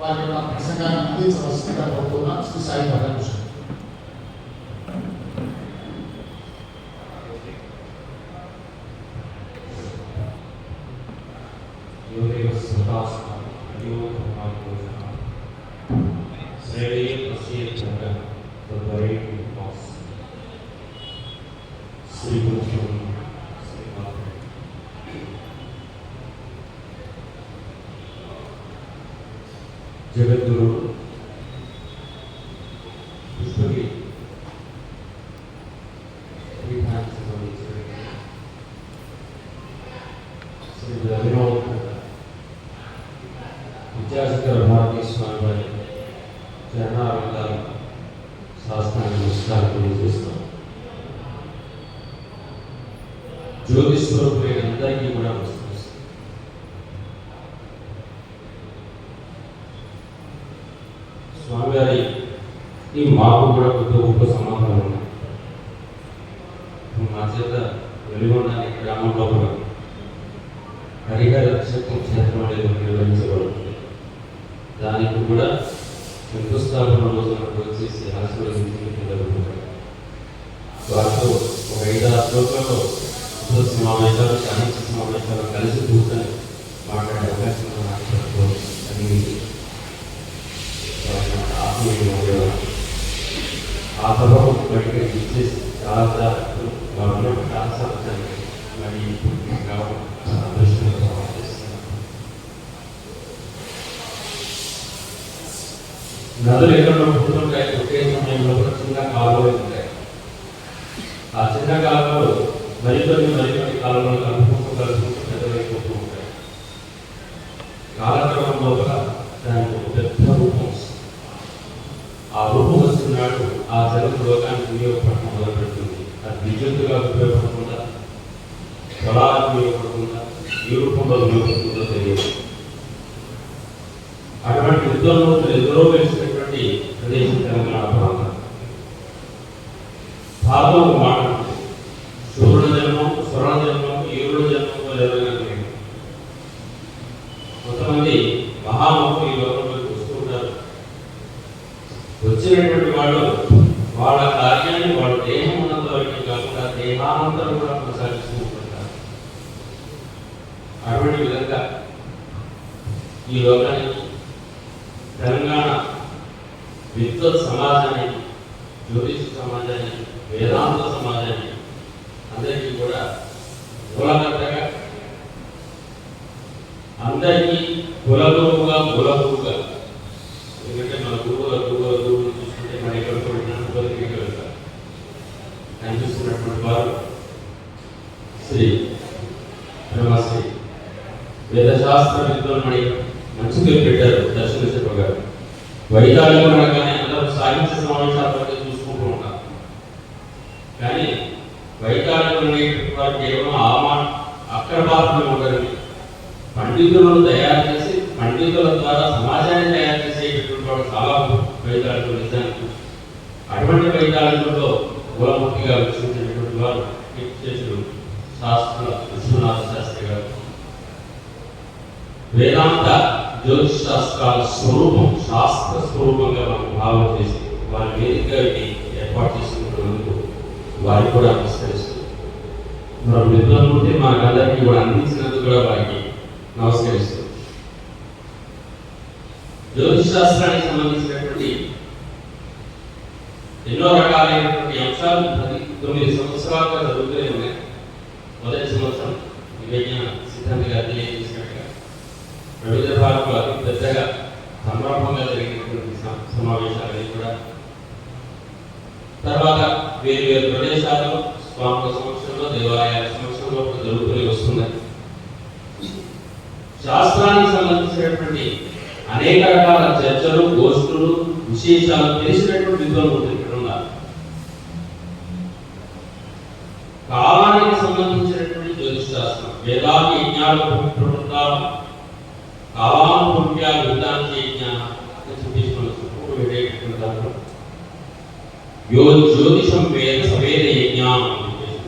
వారిని ప్రసంగానికి సమస్యగా పడుతున్న శ్రీ సాయి రాధాకృష్ణ Thank you. జగద్గురు. పుష్పకి పీఠానికి సంబంధించిన శ్రీ రవినోద్ విద్యాశంకర భారతీ స్వామి వారి చరణారంగాలు శాస్త్రాన్ని నమస్కారం తెలియజేస్తాం అందరికీ కూడా నమస్కరిస్తాం స్వామివారి ఈ మాకు కూడా కొత్త గొప్ప సమాధానం ఉన్నాయి. మా చేత వెలుగొండని గ్రామం లోపల హరిహర నక్షత్రం క్షేత్రం అనేది నిర్వహించబడుతుంది. దానికి కూడా శంకుస్థాపన రోజున వచ్చేసి ఆశీర్వదించి జరుగుతుంది వారితో ఒక ఐదు ఆరు ఉత్తర సమావేశాలు సాహిత్య సమావేశాలు కలిసి కూర్చొని మాట్లాడే అవకాశం అని ఇచ్చేసి చాలా మరి నదులు పుట్టుకుంటాయి ఒకే సమయంలో చిన్న కాలువలు ఉంటాయి ఆ చిన్న కాలువలు మరికొన్ని మరికొన్ని కాలువలు కలుపుకుంటూ కలుపుకుంటూ పెద్దవైపోతూ ఉంటాయి కాలక్రమం లోపల దానికి ఒక పెద్ద రూపం వస్తుంది ఆ రూపం వస్తున్నాడు ఆ జలం లోకానికి ఉపయోగపడటం మొదలు పెడుతుంది అది విద్యుత్తుగా ఉపయోగపడకుండా పొలాలకు ఉపయోగపడకుండా ఈ రూపంలో ఉపయోగపడుతుందో తెలియదు అటువంటి యుద్ధంలోతులు ఎదురో వేసినటువంటి ప్రదేశం తెలంగాణ ప్రాంతం. భారతం ఒక మాట ఉంది. సూర్యుడు జన్మం స్వర్ణ జన్మం ఈరుడు జన్మంలో జరగలేదు కొంతమంది మహామహు ఈ లోకంలోకి వస్తుంటారు వచ్చినటువంటి వాళ్ళు వాళ్ళ కార్యాన్ని వాళ్ళ దేహం ఉన్నంత వరకు కాకుండా దేహానంతరం కూడా కొనసాగిస్తూ ఉంటుంటారు అటువంటి విధంగా ఈ లోకానికి తెలంగాణ విద్వత్ సమాజాన్ని జ్యోతిష సమాజాన్ని వేదాంత సమాజాన్ని అందరికీ కూడా మూలకర్తగా అందరికీ కులగురువుగా మూలగురువుగా. ఎందుకంటే మన గురువుల గురువుల గురువులు చూసుకుంటే మన ఇక్కడ కూడా బతికి కనిపిస్తున్నటువంటి వారు శ్రీ బ్రహ్మశ్రీ వేదశాస్త్ర విద్వాన్మణి మంచి పేరు పెట్టారు దర్శన శిల్ప గారు. వైతాళికం అనగానే అందరూ సాహిత్య సమావేశాలు చూసుకుంటూ ఉంటారు కానీ వైతాళికం అనేటువంటి వారు కేవలం ఆమా అక్కడ మాత్రమే ఉండరండి పండితులను తయారు చేసి పండితుల ద్వారా సమాజాన్ని తయారు చేసేటటువంటి వాడు చాలా వైతాళికులు నిజానికి. అటువంటి వైతాళికుల్లో కులముఖిగా వికసించినటువంటి వారు కీర్తిశేషుడు శాస్త్ర విశ్వనాథ శాస్త్రి గారు. వేదాంత జ్యోతిష్ శాస్త్రాల స్వరూపం శాస్త్ర స్వరూపంగా మనం భావన చేసి వారి వేదికగా ఇది ఏర్పాటు చేసుకుంటున్నందుకు వారికి కూడా నమస్కరిస్తూ మన విద్వాంగుంటే మనకందరికీ కూడా అందించినందుకు కూడా వారికి నమస్కరిస్తూ జ్యోతిష్ శాస్త్రానికి సంబంధించినటువంటి ఎన్నో రకాలైనటువంటి అంశాలు పది తొమ్మిది సంవత్సరాలుగా జరుగుతూనే ఉన్నాయి మొదటి సంవత్సరం విజ్ఞాన సిద్ధాంత గారు తెలియజేసినట్టుగా రవీంద్ర భారత్లో అతి పెద్దగా సందర్భంగా జరిగినటువంటి సమావేశాలని కూడా. తర్వాత వేరు వేరు ప్రదేశాల్లో స్వాముల సమక్షంలో దేవాలయాల సమక్షంలో జరుగుతూనే వస్తున్నాయి. శాస్త్రానికి సంబంధించినటువంటి అనేక రకాల చర్చలు గోష్ఠులు విశేషాలు తెలిసినటువంటి విద్వాంసులు ఇక్కడ ఉన్నారు. కాలానికి సంబంధించినటువంటి జ్యోతిష్ శాస్త్రం వేదాలు యజ్ఞాలు యో జ్యోతిషం వేద సవేద యజ్ఞానం అని చెప్పేసి.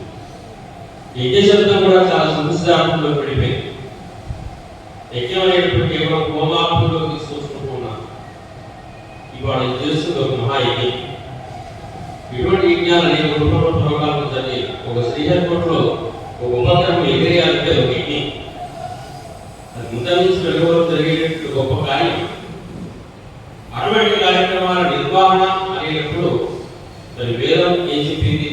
యజ్ఞ శబ్దం కూడా చాలా సంస్కారంలో పడిపోయింది యజ్ఞం అనేటువంటి కేవలం హోమార్థంలో తీసుకొచ్చుకుంటూ ఉన్నారు మనం చేస్తుంది ఒక మహాయజ్ఞం ఇటువంటి యజ్ఞాలు అనేక రూపంలో ప్రోగ్రాంలు జరిగి ఒక శ్రీహరికోటలో ఒక ఉపగ్రహం ఎగిరేయాలంటే ఒక యజ్ఞం అది ముందు వెలుగులో జరిగేటట్టు గొప్ప కార్యం అటువంటి కార్యక్రమాల నిర్వహణ అనేటప్పుడు మరి వేదం ఏం చెప్పింది?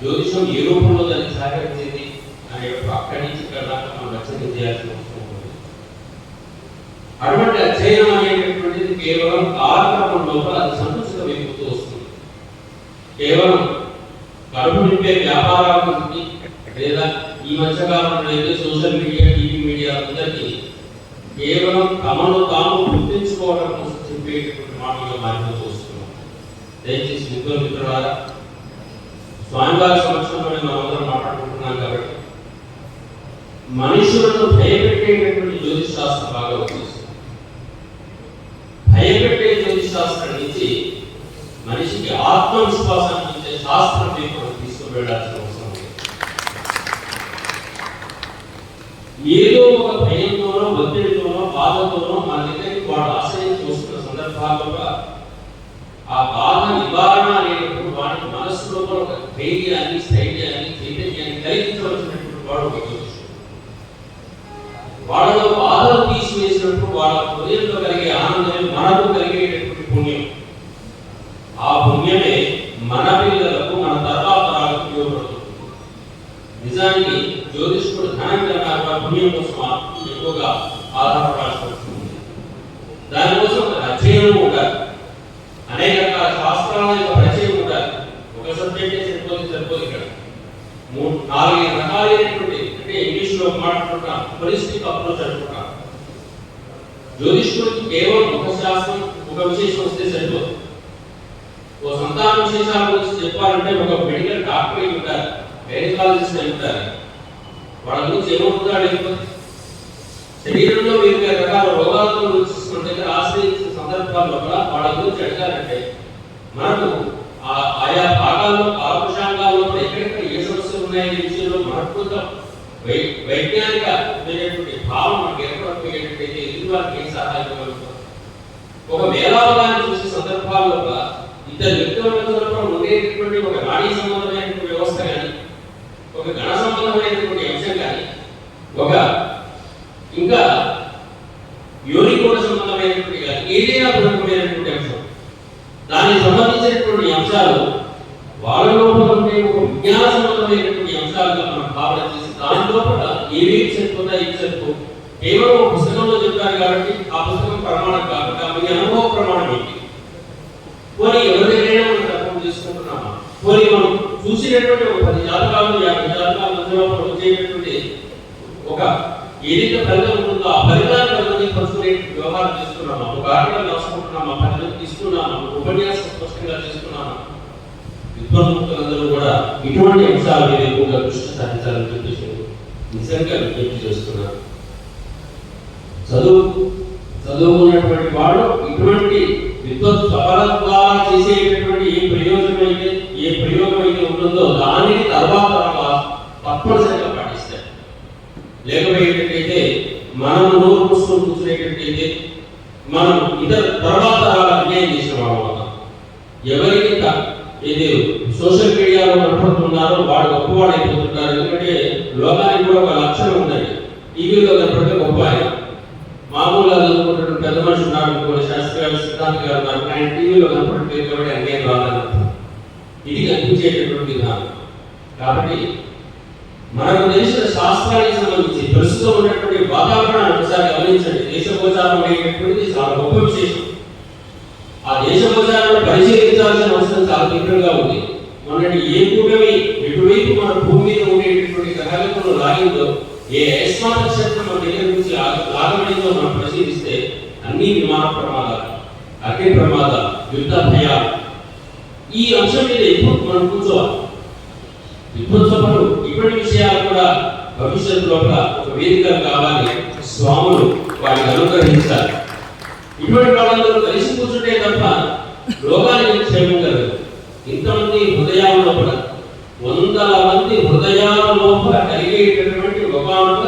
జ్యోతిషం ఏ రూపంలో దాన్ని సహకరించింది అనేటప్పుడు అక్కడి నుంచి ఇక్కడ దాకా మనం రచన చేయాల్సిన అవసరం ఉంది. అటువంటి అధ్యయనం అనేటటువంటిది కేవలం కాలక్రమం లోపల అది సంతృష్ట వెతుకుతూ వస్తుంది. కేవలం కడుపు నింపే వ్యాపారాభివృద్ధి లేదా ఈ మధ్యకాలంలో అయితే సోషల్ మీడియా టీవీ మీడియా అందరికీ కేవలం తమను తాము గుర్తించుకోవడం కోసం చెప్పేటటువంటి మాటలుగా మారిపోతూ వస్తున్నాం దయచేసి మిత్రులు మిత్రులారా స్వామివారి సమక్షంలోనే మనందరం మాట్లాడుకుంటున్నాం కాబట్టి మనుషులను భయపెట్టేటటువంటి జ్యోతిష్ శాస్త్రం బాగా వచ్చేస్తుంది భయపెట్టే జ్యోతిష్ శాస్త్రం నుంచి మనిషికి ఆత్మవిశ్వాసాన్ని ఇచ్చే శాస్త్రం వైపు మనం అవసరం ఏదో ఒక భయంతోనో ఒత్తిడితోనో బాధతోనో మన దగ్గరికి వాడు ఆశ్రయించి వస్తున్న సందర్భాల్లో బాధ నివారణ అనేటప్పుడు వాడి మనస్సులో కూడా ఒక ధైర్యాన్ని స్థైర్యాన్ని చైతన్యాన్ని కలిగించవలసినటువంటి వాడు ఒక జ్యోతిషుడు వాళ్ళలో బాధలు తీసివేసినప్పుడు వాళ్ళ హృదయంలో కలిగే ఆనందమే మనకు కలిగేటటువంటి పుణ్యం. ఆ పుణ్యమే మన పిల్లలకు మన తర్వాత తరాలకు ఉపయోగపడుతుంది. నిజానికి జ్యోతిష్కుడు ధనం కన్నా కూడా పుణ్యం కోసం ఆ- ఎక్కువగా ఆధారపడాల్సి వస్తుంది. దానికోసం ఒక అధ్యయనం ఉండాలి. అనేక రకాల శాస్త్రాల యొక్క పరిచయం ఉండాలి ఒక సబ్జెక్టే సరిపోతే సరిపోదు ఇక్కడ. మూడు నాలుగు రకాలైనటువంటి అంటే ఇంగ్లీష్లో మాట్లాడుకుంటాం హోలిస్టిక్ అప్రోచ్ అనుకుంటాం జ్యోతిష్కుడికి కేవలం ఒక శాస్త్రం ఒక విశేషం వస్తే సరిపోదు. ఓ సంతాన విశేషాల గురించి చెప్పాలంటే ఒక మెడికల్ డాక్టర్ అయి ఉంటారు గైనకాలజిస్ట్ అయి ఉంటారు. వాళ్ళ గురించి ఏమవుతుందా లేకపోతే శరీరంలో వివిధ రకాల రోగాలతో గురించి మన దగ్గర ఆశ్రయించిన సందర్భాల్లో కూడా వాళ్ళ గురించి అడగాలంటే మనకు ఆయా భాగాల్లో కాలపుషాంగాల్లో కూడా ఎక్కడెక్కడ ఏ సమస్యలు ఉన్నాయనే విషయంలో మనకు వై వైజ్ఞానిక అయినటువంటి భావం మనకు ఏర్పడకపోయేటట్టయితే ఎదుటి వారికి ఏం సహాయం ఇవ్వగలుగుతాం ఒక మేళావగాన్ని చూసే సందర్భాల్లో ఇద్దరు వ్యక్తుల మధ్యలో ఉండేటటువంటి ఒక నాడీ సంబంధమైనటువంటి వ్యవస్థ కానీ ఒక గణ సంబంధమైనటువంటి అంశం కానీ ఒక ఇంకా యోనికోణ సంబంధమైనటువంటి కానీ ఏదైనా దానికి అంశాలు వాళ్ళ లోపల ఉండే ఒక విజ్ఞాన సంబంధమైనటువంటి అంశాలుగా మనం భావన చేసి దాని లోపల ఏమేమి సరిపోతాయి ఏం సరిపో కేవలం ఒక పుస్తకంలో చెప్పారు కాబట్టి ఆ పుస్తకం ప్రమాణం కాకుండా మీ అనుభవ ప్రమాణం ఏంటి? పోనీ ఎవరి మనం తప్పం చేసుకుంటున్నామా? పోనీ మనం చూసినటువంటి ఒక పది జాతకాలు యాభై జాతకాల మధ్యలో వచ్చేటటువంటి ఒక ఏదైతే ఫలితం ఉంటుందో ఆ ఫలితాన్ని ఫలితాన్ని పంచుకునే వ్యవహారం చేస్తున్నామా ఒక ఆటలు రాసుకుంటున్నామా పది మంది తీసుకున్నామా ఉపన్యాసం స్పష్టంగా చేసుకున్నామా విద్వాంసులందరూ కూడా ఇటువంటి అంశాల మీద ఎక్కువగా దృష్టి సాధించాలని చెప్పేసి నిజంగా విజ్ఞప్తి చేస్తున్నారు చదువు చదువుకున్నటువంటి వాడు ఇటువంటి విద్వత్ సఫల ద్వారా చేసేటటువంటి ఏ ప్రయోజనం అయితే ఏ ప్రయోగం అయితే ఉంటుందో దానిని తర్వాత తప్పనిసరిగా పాటిస్తారు. లేకపోయేటట్టయితే మనము నోరు కూర్చునేటట్టయితే మనం ఇతర తర్వాత అన్యాయం చేసిన వాళ్ళం అవుతాం ఇది సోషల్ మీడియాలో కనపడుతున్నారో వాడు గొప్పవాడు అయిపోతుంటారు. ఎందుకంటే లోకానికి కూడా ఒక లక్షణం ఉన్నది. టీవీలో కనపడితే గొప్ప ఆయన. మామూలుగా చదువుకుంటున్న పెద్ద మనిషి ఉన్నారు అనుకోని శాస్త్రి గారు సిద్ధాంత్ గారు ఉన్నారు. ఆయన టీవీలో కనపడలేదు కాబట్టి అన్యాయం రాదని ఇది కనిపించేటటువంటి విధానం. కాబట్టి మనకు తెలిసిన శాస్త్రానికి సంబంధించి ప్రస్తుతం ఉన్నటువంటి వాతావరణాన్ని ఒకసారి గమనించండి. దేశోపచారం అనేటటువంటిది చాలా గొప్ప విశేషం. ఆ దేశోపచారాన్ని పరిశీలించాల్సిన అవసరం చాలా తీవ్రంగా ఉంది. మొన్నటి ఏ కూటమి ఎటువైపు మన భూమి మీద ఉండేటటువంటి గ్రహాలను లాగిందో ఏ అయస్మాత్ క్షేత్రం మన దగ్గర నుంచి లాగ- లాగబడిందో మనం పరిశీలిస్తే అన్ని విమాన ప్రమాదాలు అగ్ని ప్రమాదాలు యుద్ధ భయాలు. ఈ అంశం మీద ఎప్పుడు మనం కూర్చోవాలి విద్వత్సభలు ఇప్పటి విషయాలు కూడా భవిష్యత్తు లోపల ఒక వేదిక కావాలి. స్వాములు వాటిని అనుగ్రహించాలి. ఇటువంటి వాళ్ళందరూ కలిసి కూర్చుంటే తప్ప లోకానికి క్షేమం కలదు. ఇంతమంది హృదయాల లోపల వందల మంది హృదయాల లోపల కలిగేటటువంటి ఒకనొక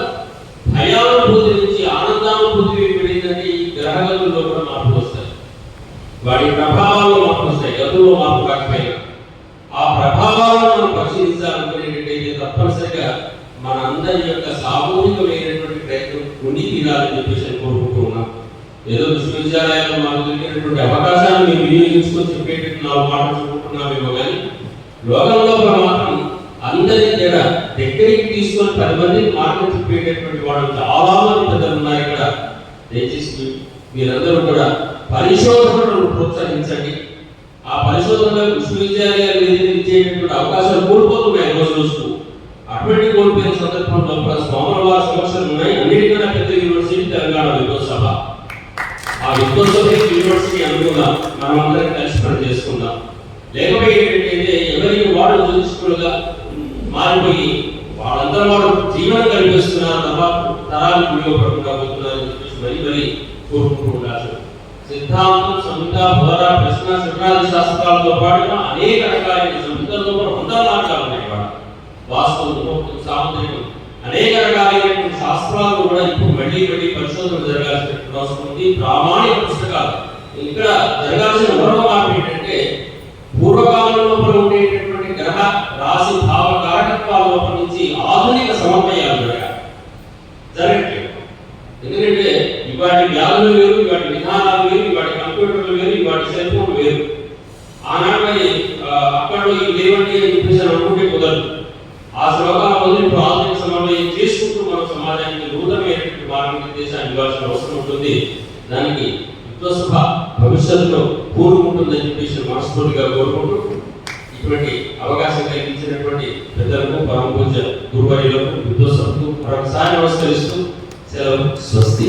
భయానుభూతి నుంచి ఆనందానుభూతి వెళ్ళిందంటే ఈ గ్రహగతుల లోపల మార్పు వస్తాయి. వాటి ప్రభావాలు మార్పు వస్తాయి. గతంలో మార్పు కాకపోయినా ఆ ప్రభావాలను మనం పరిశీలించాలనుకునేటట్టయితే తప్పని మన అందరి యొక్క సామూహికమైనటువంటి ప్రయత్నం ఉండి తీరాలని చెప్పేసి నేను కోరుకుంటూ ఉన్నాం. ఏదో విశ్వవిద్యాలయాల్లో మనకు దొరికినటువంటి అవకాశాన్ని మేము వినియోగించుకొని చెప్పేటట్టు నాలుగు మాటలు చెప్పుకుంటున్నామేమో కానీ లోకంలో మాత్రం అందరి దగ్గర దగ్గరికి తీసుకొని పది మందికి మార్గం చెప్పేటటువంటి వాళ్ళు చాలా మంది పెద్దలు ఉన్నారు ఇక్కడ. దయచేసి మీరందరూ కూడా పరిశోధనలను ప్రోత్సహించండి. ఆ పరిశోధనలో విశ్వవిద్యాలయాలు ఇచ్చేటటువంటి అవకాశాలు కోల్పోతున్నాయి రోజు రోజుకు అటువంటి కోల్పోయిన సందర్భంలో కూడా సోమవార సమస్యలు ఉన్నాయి. అన్నిటికన్నా పెద్ద యూనివర్సిటీ తెలంగాణ విద్యోత్సభ ఆ విద్వత్సభ యూనివర్సిటీ అనుగుణంగా మనం అందరం కలిసి పని చేసుకుందాం. లేకపోతే ఏంటంటే ఎవరికి వాడు జ్యోతిష్కులుగా మారిపోయి వాళ్ళందరూ వాడు జీవనం కనిపిస్తున్నారు తప్ప తరాలు ఉపయోగపడకుండా పోతున్నారని చెప్పేసి మరీ మరీ కోరుకుంటున్నారు సిద్ధాంతం సంహిత బోధ ప్రశ్న శుభ్రాది శాస్త్రాలతో పాటుగా అనేక రకాలైన సంహితలతో కూడా వందల మార్గాలు ఉన్నాయి. వాస్తవం సాముద్రికం అనేక రకాలైనటువంటి శాస్త్రాలు కూడా ఇప్పుడు మళ్ళీ మళ్ళీ పరిశోధన జరగాల్సినటువంటి అవసరం ఉంది. ప్రామాణిక పుస్తకాలు. ఇక్కడ జరగాల్సిన మరో మార్పు ఏంటంటే పూర్వకాలం లోపల ఉండేటటువంటి గ్రహ రాశి భావ కారకత్వాల లోపల నుంచి ఆధునిక సమన్వయాలు జరగాలి. జరగట్లేదు. ఎందుకంటే ఇవాటి వ్యాధులు వేరు ఇవాటి విధానాలు వేరు ఇవాటి కంప్యూటర్లు వేరు ఇవాటి సెల్ ఫోన్ వేరు. ఆనాటి మరి అక్కడ ఈ లేవండి అని చెప్పేసి ఆ శ్లోకాల వదిలి ఇప్పుడు ఆధునిక ఏం చేసుకుంటూ మన సమాజానికి నూతనమైనటువంటి మార్గనిర్దేశాన్ని ఇవ్వాల్సిన అవసరం ఉంటుంది దానికి విద్వత్సభ భవిష్యత్తులో కూరుకుంటుందని చెప్పేసి మనస్ఫూర్తిగా కోరుకుంటూ ఇటువంటి అవకాశం కలిగించినటువంటి పెద్దలకు పరమ పూజ గురువర్యులకు విద్వసభకు మరొకసారి నమస్కరిస్తూ సెలవు స్వస్తి.